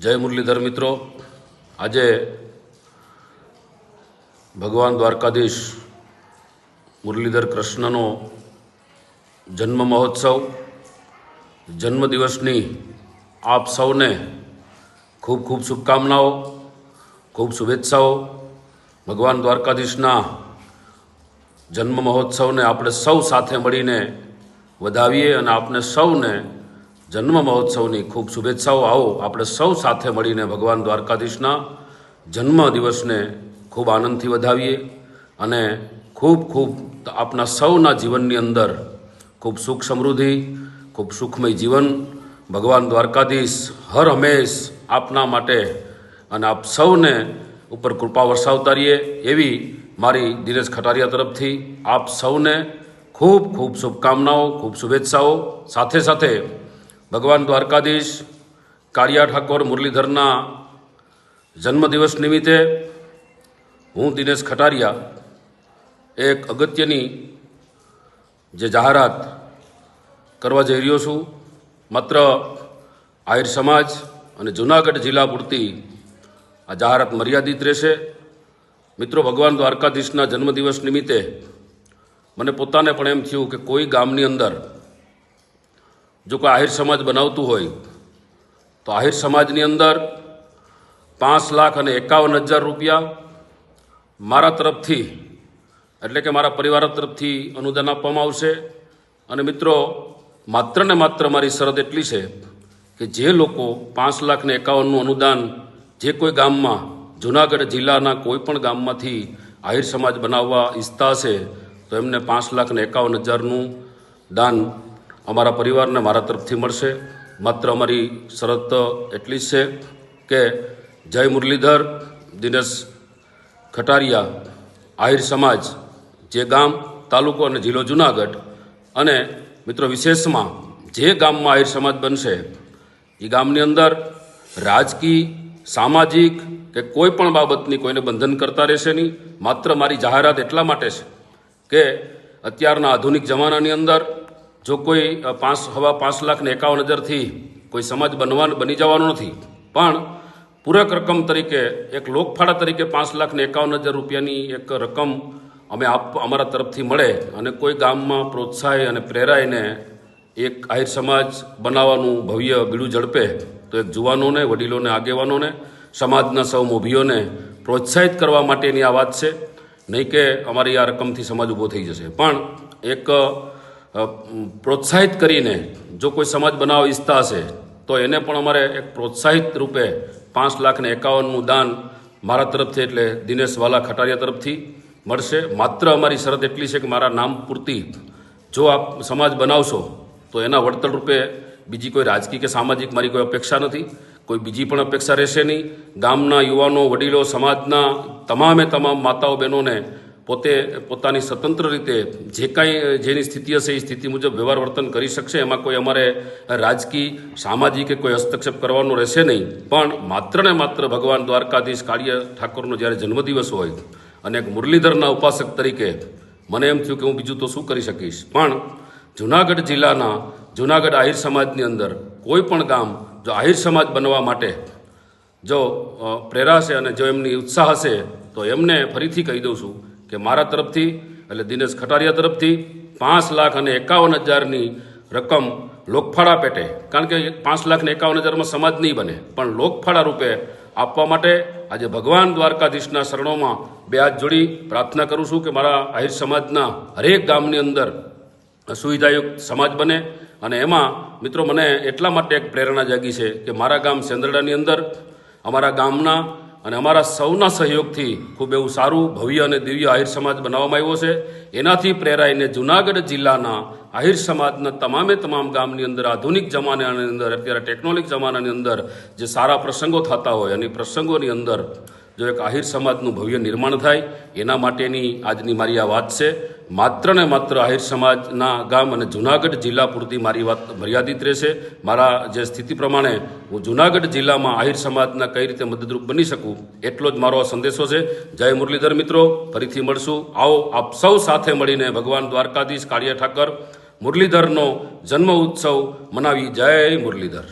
જય મુરલીધર મિત્રો. આજે ભગવાન દ્વારકાધીશ મુરલીધર કૃષ્ણનો જન્મ મહોત્સવ. જન્મદિવસની આપ સૌને ખૂબ ખૂબ શુભકામનાઓ, ખૂબ શુભેચ્છાઓ. ભગવાન દ્વારકાધીશના જન્મ મહોત્સવને આપણે સૌ સાથે મળીને વધાવીએ અને આપને સૌને જન્મ મહોત્સવની ખૂબ શુભેચ્છાઓ. આવો આપણે સૌ સાથે મળીને ભગવાન દ્વારકાધીશના જન્મ દિવસને ખૂબ આનંદથી વધાવીએ અને ખૂબ ખૂબ આપના સૌના જીવનની અંદર ખૂબ સુખ સમૃદ્ધિ, ખૂબ સુખમય જીવન ભગવાન દ્વારકાધીશ હર હંમેશ આપના માટે અને આપ સૌને ઉપર કૃપા વરસાવતા રહીએ એવી મારી દિનેશ ખટારિયા તરફથી આપ સૌને ખૂબ ખૂબ શુભકામનાઓ, ખૂબ શુભેચ્છાઓ સાથે સાથે ભગવાન દ્વારકાધીશ કાળિયા ઠાકોર મુરલીધરના જન્મદિવસ નિમિત્તે હું દિનેશ ખટારિયા, એક અગત્યની જે જાહેરાત કરવા જઈ રહ્યો છું, માત્ર આહિર સમાજ અને જૂનાગઢ જિલ્લા પૂરતી આ જાહેરાત મર્યાદિત રહેશે. મિત્રો, ભગવાન દ્વારકાધીશના જન્મદિવસ નિમિત્તે મને પોતાને પણ એમ થયું કે કોઈ ગામની અંદર જો કોઈ આહિર સમાજ બનાવતું હોય, તો આહિર સમાજની અંદર પાંચ લાખ અને એકાવન હજાર રૂપિયા મારા તરફથી, એટલે કે મારા પરિવાર તરફથી અનુદાન આપવામાં આવશે. અને મિત્રો, માત્ર ને માત્ર મારી શરત એટલી છે કે જે લોકો પાંચ લાખ ને એકાવનનું અનુદાન જે કોઈ ગામમાં, જુનાગઢ જિલ્લાના કોઈ પણ ગામમાંથી આહિર સમાજ બનાવવા ઈચ્છતા હશે, તો એમને પાંચ લાખ ને એકાવન હજારનું દાન અમારા પરિવારને મારા તરફથી મળશે. માત્ર અમારી શરત એટલી જ છે કે જય મુરલીધર, દિનેશ ખટારિયા, આહિર સમાજ, જે ગામ, તાલુકો અને જિલ્લો જુનાગઢ અને મિત્રો વિશેષમાં જે ગામમાં આહિર સમાજ બનશે એ ગામની અંદર રાજકીય, સામાજિક કે કોઈ પણ બાબતની કોઈને બંધન કરતા રહેશે નહીં. માત્ર મારી જાહેરાત એટલા માટે છે કે અત્યારના આધુનિક જમાનાની અંદર જો કોઈ પાંચ, હવા પાંચ લાખ ને એકાવન હજારથી કોઈ સમાજ બનવા બની જવાનો નથી, પણ પૂરક રકમ તરીકે, એક લોકફાળા તરીકે પાંચ લાખ ને એકાવન હજાર રૂપિયાની એક રકમ અમે આપ, અમારા તરફથી મળે અને કોઈ ગામમાં પ્રોત્સાહી અને પ્રેરાઈને એક આહિર સમાજ બનાવવાનું ભવ્ય બીડું ઝડપે, તો એક જુવાનોને, વડીલોને, આગેવાનોને, સમાજના સૌ મોભીઓને પ્રોત્સાહિત કરવા માટેની આ વાત છે. નહીં કે અમારી આ રકમથી સમાજ ઊભો થઈ જશે. પણ એક પ્રોત્સાહિત કરીને જો કોઈ સમાજ બનાવવા ઈચ્છતા હશે, તો એને પણ અમારે એક પ્રોત્સાહિત રૂપે પાંચ લાખને એકાવનનું દાન મારા તરફથી એટલે દિનેશ વાલા ખટારિયા તરફથી મળશે. માત્ર અમારી શરત એટલી છે કે મારા નામ પૂરતી જો આપ સમાજ બનાવશો, તો એના વળતર રૂપે બીજી કોઈ રાજકીય કે સામાજિક મારી કોઈ અપેક્ષા નથી. કોઈ બીજી પણ અપેક્ષા રહેશે નહીં. ગામના યુવાનો, વડીલો, સમાજના તમામે તમામ માતાઓ, બહેનોને પોતે પોતાની સ્વતંત્ર રીતે જે કાંઈ, જેની સ્થિતિ હશે, એ સ્થિતિ મુજબ વ્યવહાર વર્તન કરી શકશે. એમાં કોઈ અમારે રાજકીય, સામાજિક કે કોઈ હસ્તક્ષેપ કરવાનો રહેશે નહીં. પણ માત્ર ને માત્ર ભગવાન દ્વારકાધીશ કાળિયા ઠાકોરનો જ્યારે જન્મદિવસ હોય અને એક મુરલીધરના ઉપાસક તરીકે મને એમ થયું કે હું બીજું તો શું કરી શકીશ? પણ જુનાગઢ જિલ્લાના, જુનાગઢ આહિર સમાજની અંદર કોઈ પણ ગામ જો આહિર સમાજ બનવા માટે જો પ્રેરાશે અને જો એમની ઉત્સાહ હશે, તો એમને ફરીથી કહી દઉં છું કે મારા તરફથી એટલે દિનેશ ખટારિયા તરફથી પાંચ લાખ અને એકાવન હજારની રકમ લોકફાળા પેટે. કારણ કે પાંચ લાખ ને એકાવન હજારમાં સમાજ નહીં બને. પણ લોકફાળા રૂપે આપવા માટે આજે ભગવાન દ્વારકાધીશના શરણોમાં બે હાથ જોડી પ્રાર્થના કરું છું કે મારા આહિર સમાજના હરેક ગામની અંદર સુવિધાયુક્ત સમાજ બને. અને એમાં મિત્રો મને એટલા માટે એક પ્રેરણા જાગી છે કે મારા ગામ સેન્દ્રડાની અંદર, અમારા ગામના અને અમારા સૌના સહયોગથી ખૂબ એવું સારું ભવ્ય અને દિવ્ય આહિર સમાજ બનાવવામાં આવ્યો છે. એનાથી પ્રેરાઈને જુનાગઢ જિલ્લાના આહિર સમાજના તમામે તમામ ગામની અંદર આધુનિક જમાનાની અંદર, અત્યારે ટેકનોલોજી જમાનાની અંદર જે સારા પ્રસંગો થતા હોય, અને પ્રસંગોની અંદર જો એક આહિર સમાજનું ભવ્ય નિર્માણ થાય, એના માટેની આજની મારી આ વાત છે. માત્ર ને માત્ર આહિર સમાજના ગામ અને જુનાગઢ જિલ્લા પૂરતી મારી વાત મર્યાદિત રહેશે. મારા જે સ્થિતિ પ્રમાણે હું જુનાગઢ જિલ્લામાં આહિર સમાજના કઈ રીતે મદદરૂપ બની શકું, એટલો જ મારો આ સંદેશો છે. જય મુરલીધર મિત્રો, ફરીથી મળશું. આવો આપ સૌ સાથે મળીને ભગવાન દ્વારકાધીશ કાળિયા ઠાકર મુરલીધરનો જન્મ ઉત્સવ મનાવી જય મુરલીધર.